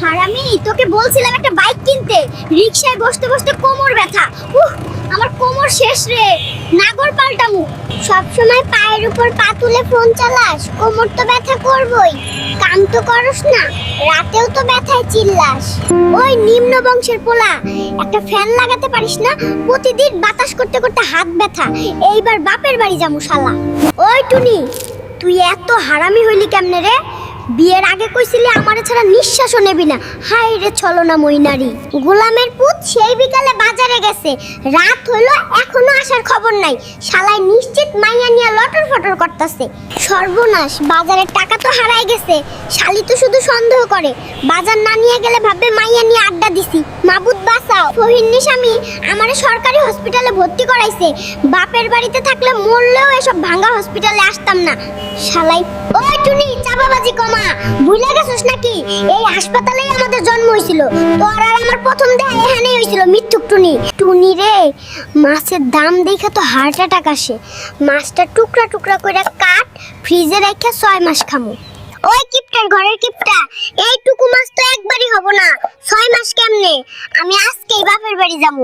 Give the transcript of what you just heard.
হারামি তোকে বলছিলাম একটা বাইক কিনতে। রিকশায় বসতে বসতে কোমর ব্যথা। উহ, আমার কোমর শেষ রে। নাগর পাল্টামু। সব সময় পায়ের উপর পা তুলে ফোন চালাস। কোমর তো ব্যথা করবই। কাম তো করস না। রাতেও তো ব্যথায় চিল্লাস। ওই নিম্ন বংশের পোলা, একটা ফ্যান লাগাতে পারিস না? প্রতিদিন বাতাস করতে করতে হাত ব্যথা। এইবার বাপের বাড়ি যামু শালা। ওই টুনি, তুই এত হারামি হইলি কেমনে রে? বিয়ের আগে কইছিলি আমারে ছাড়া নিঃশ্বাসও নেবি না। হাই রে চলো না মইনারি। গোলামের পুত সেই বিকালে বাজারে গেছে। রাত হইল, এখনও আসার খবর নাই। শালাই নিশ্চিত মাইয়া নিয়ে লটর ফটর করতেছে। সর্বনাশ, বাজারের টাকা তো হারাই গেছে। শালি তো শুধু সন্দেহ করে। বাজার না নিয়ে গেলে ভাববে মাইয়া নিয়ে আড্ডা দিছি। মাবুদ বাঁচাও ফহিন্নি স্বামী আমারে সরকারি হসপিটালে ভর্তি করাইছে। বাপের বাড়িতে থাকলে মরলেও এসব হসপিটালে আসতাম না। শালাই, ওই টুনি চাপাবাজি কমা। ভুলে গেছিস নাকি? এই হাসপাতালেই আমাদের জন্ম হয়েছিল তোর আর আমার প্রথম এখানেই হয়েছিল মিথ্যুক টুনি। টুনি রে, মাছের দাম দেখে তো হার্ট অ্যাটাক আসে। মাছটা টুকরা টুকরা করে কাট ফ্রিজে রেখে ছয় মাস খামু। ওই কিপটার, ঘরের কিপটা, এইটুকু মাছ তো একবারই হব না ছয় মাস কেমনে আমি আজকেই বাপের বাড়ি যাব।